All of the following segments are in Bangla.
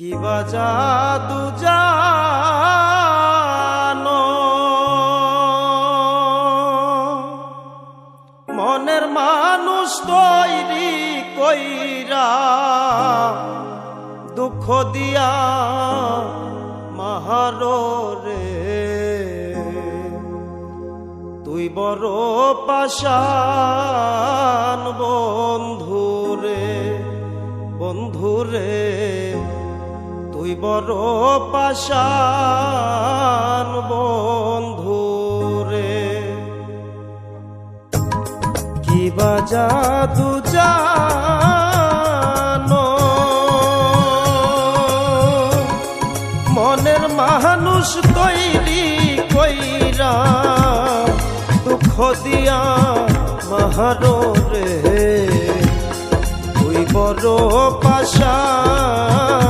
কি বা জাদু জানো? মনের মানুষ তৈরি কইরা দুঃখ দিয়া মাহারে তুই বড় পাশান বন্ধুরে বন্ধুরে। তুই বড় পাশান বন্ধুরে কি বা জাদু মনের মানুষ তৈরি কইরা দুঃখ দিয়া মাহারো রে। তুই বড় পাশান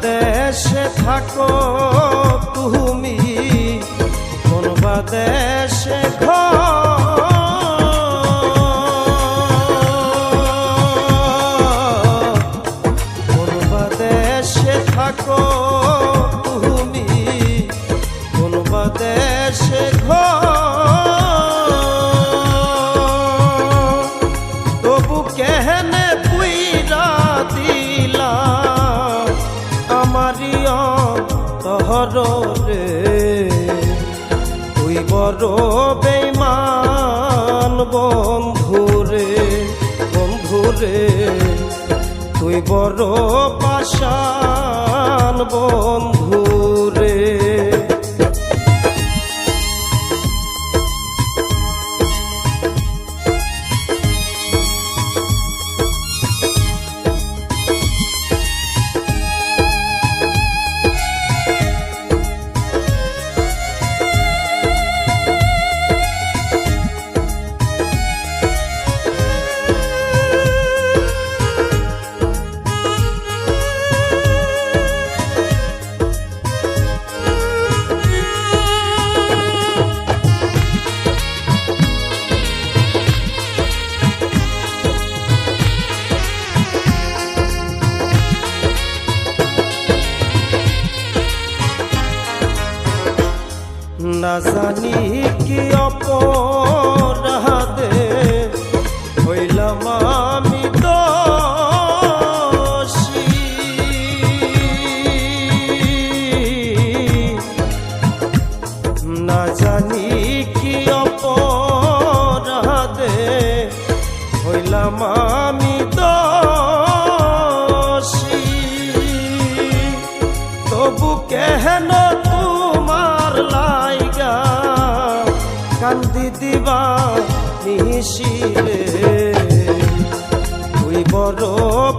দেশে থাকো তুমি। কোন দেশে কোন দেশে থাকো তুমি। কোন দেশে ঘর। তবু কেহনে রে তুই বড় বেইমান বন্ধুরে বন্ধুরে। তুই বড় পাশান বন্ধুরে না জানি কি অপরাধে হইলাম আমি দোষী। না জানি কি অপরাধে হইলাম আমি দোষী। তবু কেহেন দিবা নিশিরে। তুই বড়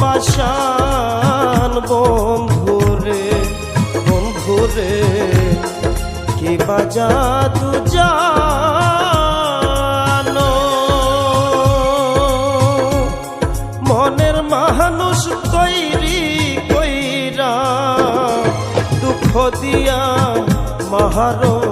পাশান বন্ধুরে বন্ধুরে, কি বাজা তু মনের মানুষ তৈরি কইরা দুঃখ দিয়া মাহারো